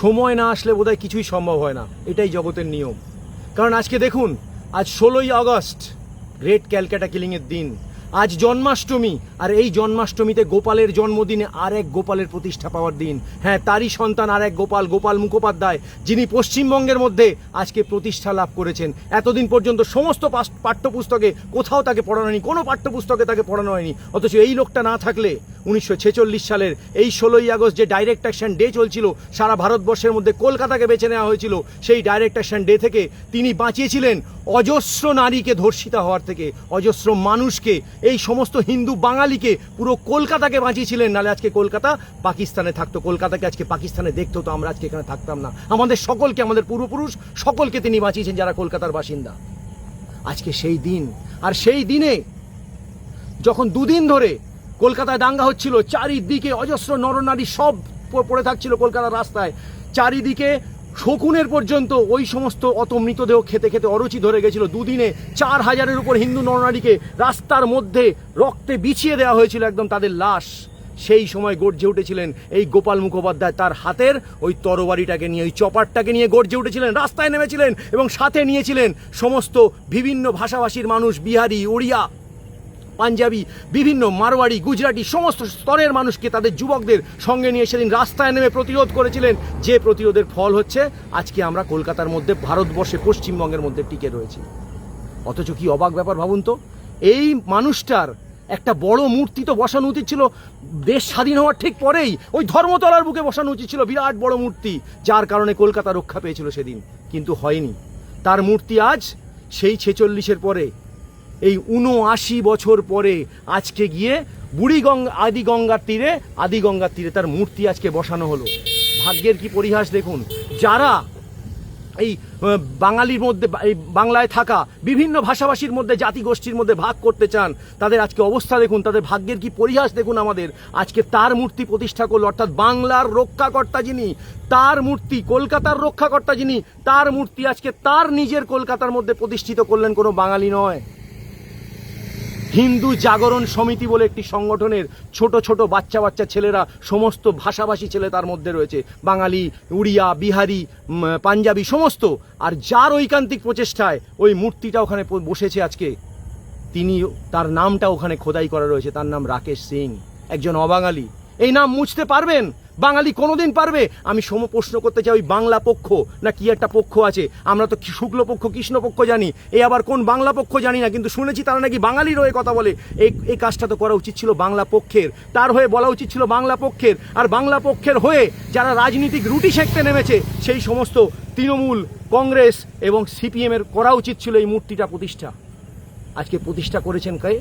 সময় না আসলে বোধহয় কিছুই সম্ভব হয় না। এটাই জগতের নিয়ম। কারণ আজকে দেখুন, আজ ষোলোই আগস্ট গ্রেট ক্যালকাটা কিলিংয়ের দিন। আজ জন্মাষ্টমী, আর এই জন্মাষ্টমীতে গোপালের জন্মদিনে আর এক গোপালের প্রতিষ্ঠা পাওয়ার দিন। হ্যাঁ তারই সন্তান আর এক গোপাল গোপাল মুখোপাধ্যায়, যিনি পশ্চিমবঙ্গের মধ্যে আজকে প্রতিষ্ঠা লাভ করেছেন। এতদিন পর্যন্ত সমস্ত পাঠ্যপুস্তকে কোথাও তাকে পড়ানো হয়নি, কোনো পাঠ্যপুস্তকে তাকে পড়ানো হয়নি। অথচ এই লোকটা না থাকলে উনিশশো ছেচল্লিশ সালের এই ষোলোই আগস্ট যে ডাইরেক্ট অ্যাকশন ডে চলছিল, সারা ভারতবর্ষের মধ্যে কলকাতাকে বেছে নেওয়া হয়েছিল, সেই ডাইরেক্ট অ্যাকশন ডে থেকে তিনি বাঁচিয়েছিলেন অজস্র নারীকে ধর্ষিতা হওয়ার থেকে, অজস্র মানুষকে এই সমস্ত হিন্দু বাঙালিকে পুরো কলকাতাকে বাঁচিয়েছিলেন। নালে আজকে কলকাতা পাকিস্তানে থাকতো। কলকাতাকে আজকে পাকিস্তানে দেখতো তো আমরা আজকে এখানে থাকতাম না। আমাদের সকলকে, আমাদের পূর্বপুরুষ সকলকে তিনি বাঁচিয়েছেন যারা কলকাতার বাসিন্দা। আজকে সেই দিন, আর সেই দিনে যখন দুদিন ধরে কলকাতায় দাঙ্গা হচ্ছিল, চারিদিকে অজস্র নরনারী সব পড়ে থাকছিল কলকাতার রাস্তায়। চারিদিকে শকুনের পর্যন্ত ওই সমস্ত অত মৃতদেহ খেতে খেতে অরুচি ধরে গেছিল। দুদিনে চার হাজারের উপর হিন্দু নরনারীকে রাস্তার মধ্যে রক্তে বিছিয়ে দেওয়া হয়েছিল একদম তাদের লাশ। সেই সময় গর্জে উঠেছিলেন এই গোপাল মুখোপাধ্যায় তার হাতের ওই তরবারিটাকে নিয়ে, ওই চপারটাকে নিয়ে গর্জে উঠেছিলেন, রাস্তায় নেমেছিলেন এবং সাথে নিয়েছিলেন সমস্ত বিভিন্ন ভাষাভাষীর মানুষ, বিহারি উড়িয়া পাঞ্জাবি, বিভিন্ন মারওয়াড়ি গুজরাটি, সমস্ত স্তরের মানুষকে তাদের যুবকদের সঙ্গে নিয়ে সেদিন রাস্তায় নেমে প্রতিরোধ করেছিলেন। যে প্রতিরোধের ফল হচ্ছে, আজকে আমরা কলকাতার মধ্যে, ভারতবর্ষে, পশ্চিমবঙ্গের মধ্যে টিকে রয়েছি। অথচ কি অবাক ব্যাপার ভাবুন তো? এই মানুষটার একটা বড় মূর্তি তো বসানো উচিত ছিল, দেশ স্বাধীন হওয়ার ঠিক পরেই, ওই ধর্মতলার বুকে বসানো উচিত ছিল, বিরাট বড় মূর্তি, যার কারণে কলকাতা রক্ষা পেয়েছিল সেদিন। কিন্তু হয়নি। তার মূর্তি আজ সেই ছেচল্লিশের পরে এই উনআশি বছর পরে আজকে গিয়ে বুড়িগঙ্গা আদি গঙ্গার তীরে আদি গঙ্গার তীরে তার মূর্তি আজকে বসানো হলো। ভাগ্যের কি পরিহাস দেখুন? যারা এই বাঙালির মধ্যে, এই বাংলায় থাকা বিভিন্ন ভাষাভাষীর মধ্যে, জাতিগোষ্ঠীর মধ্যে ভাগ করতে চান, তাদের আজকে অবস্থা দেখুন, তাদের ভাগ্যের কি পরিহাস দেখুন আমাদের? আজকে তার মূর্তি প্রতিষ্ঠা করল, অর্থাৎ বাংলার রক্ষাকর্তা যিনি, তার মূর্তি, কলকাতার রক্ষাকর্তা যিনি, তার মূর্তি আজকে তার নিজের কলকাতার মধ্যে প্রতিষ্ঠিত করলেন কোনো বাঙালি নয়। হিন্দু জাগরণ সমিতি বলে একটি সংগঠনের ছোট ছোট বাচ্চা বাচ্চা ছেলেরা সমস্ত ভাষাভাষী ছেলে তার মধ্যে রয়েছে। বাঙালি, উড়িয়া, বিহারি পাঞ্জাবি, সমস্ত। আর যার ঐকান্তিক প্রচেষ্টায় ওই মূর্তিটা ওখানে বসেছে আজকে, তিনি তার নামটা ওখানে খোদাই করা রয়েছে। তার নাম রাকেশ সিং, একজন অবাঙালি। এই নাম মুছতে পারবেন? বাঙালি কোনোদিন পারবে? আমি সম প্রশ্ন করতে চাই, ওই বাংলা পক্ষ, না কি একটা পক্ষ আছে? আমরা তো কি- শুক্ল পক্ষ, কৃষ্ণ পক্ষ জানি। এই আবার কোন বাংলা পক্ষ জানি না, কিন্তু শুনেছি তারা নাকি বাঙালির হয়ে কথা বলে। এই এই কাজটা তো করা উচিত ছিল বাংলা পক্ষের। তার হয়ে বলা উচিত ছিল বাংলা পক্ষের। আর বাংলা পক্ষের হয়ে যারা রাজনীতিক রুটি সেঁকতে নেমেছে, সেই সমস্ত তৃণমূল, কংগ্রেস এবং সিপিএমের করা উচিত ছিল এই মূর্তিটা প্রতিষ্ঠা। আজকে প্রতিষ্ঠা করেছেন কে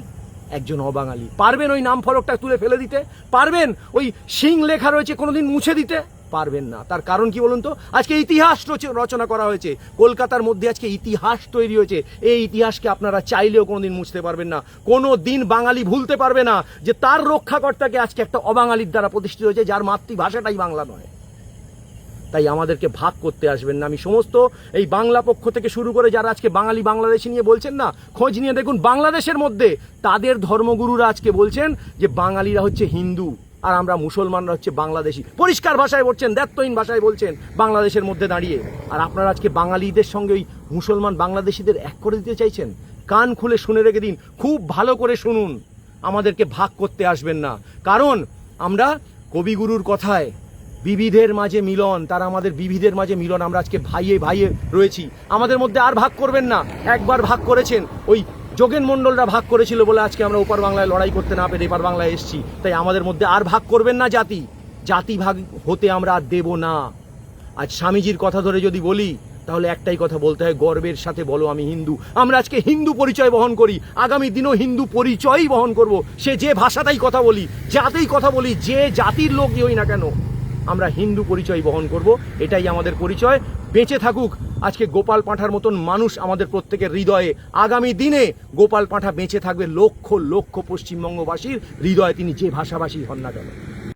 একজন অবাঙালি। পারবেন ওই নাম ফলকটা তুলে ফেলে দিতে? পারবেন ওই সিং লেখা রয়েছে কোনোদিন মুছে দিতে? পারবেন না। তার কারণ কি বলুন তো? আজকে ইতিহাস রচ- রচনা করা হয়েছে। কলকাতার মধ্যে আজকে ইতিহাস তৈরি হয়েছে। এই ইতিহাসকে আপনারা চাইলেও কোনোদিন মুছতে পারবেন না। কোনো দিন বাঙালি ভুলতে পারবে না যে তার রক্ষাকর্তাকে আজকে একটা অবাঙালির দ্বারা প্রতিষ্ঠিত হয়েছে, যার মাতৃভাষাটাই বাংলা নয়। তাই আমাদেরকে ভাগ করতে আসবেন না। আমি সমস্ত এই বাংলা পক্ষ থেকে শুরু করে যারা আজকে বাঙালি বাংলাদেশি নিয়ে বলছেন না, খোঁজ নিয়ে দেখুন বাংলাদেশের মধ্যে তাদের ধর্মগুরুরা আজকে বলছেন যে বাঙালিরা হচ্ছে হিন্দু আর আমরা মুসলমানরা হচ্ছে বাংলাদেশি। পরিষ্কার ভাষায় বলছেন দ্ব্যর্থহীন ভাষায় বলছেন বাংলাদেশের মধ্যে দাঁড়িয়ে। আর আপনারা আজকে বাঙালিদের সঙ্গে ওই মুসলমান বাংলাদেশিদের এক করে দিতে চাইছেন? কান খুলে শুনে রেখে দিন, খুব ভালো করে শুনুন। আমাদেরকে ভাগ করতে আসবেন না। কারণ আমরা কবিগুরুর কথায় বিবিধের মাঝে মিলন, তারা আমাদের বিবিধের মাঝে মিলন, আমরা আজকে ভাইয়ে ভাইয়ে রয়েছি। আমাদের মধ্যে আর ভাগ করবেন না, একবার ভাগ করেছেন। ওই যোগেন মণ্ডলরা ভাগ করেছিল বলে আজকে আমরা ওপার বাংলায় লড়াই করতে না পেরে এপার বাংলায় এসেছি। তাই আমাদের মধ্যে আর ভাগ করবেন না জাতি। জাতি ভাগ হতে আমরা আর দেব না। আজ স্বামীজির কথা ধরে যদি বলি, তাহলে একটাই কথা বলতে হয়, গর্বের সাথে বলো আমি হিন্দু। আমরা আজকে হিন্দু পরিচয় বহন করি, আগামী দিনও হিন্দু পরিচয়ই বহন করব। সে যে ভাষাটাই কথা বলি যাতেই কথা বলি, যে জাতির লোকই হই না কেন। আমরা হিন্দু পরিচয় বহন করব, এটাই আমাদের পরিচয়। বেঁচে থাকুক, আজকে গোপাল পাঁঠার মতন মানুষ আমাদের প্রত্যেকের হৃদয়ে। আগামী দিনে গোপাল পাঁঠা বেঁচে থাকবে লক্ষ লক্ষ পশ্চিমবঙ্গবাসীর হৃদয়ে, তিনি যে ভাষাভাষী হন না কেন।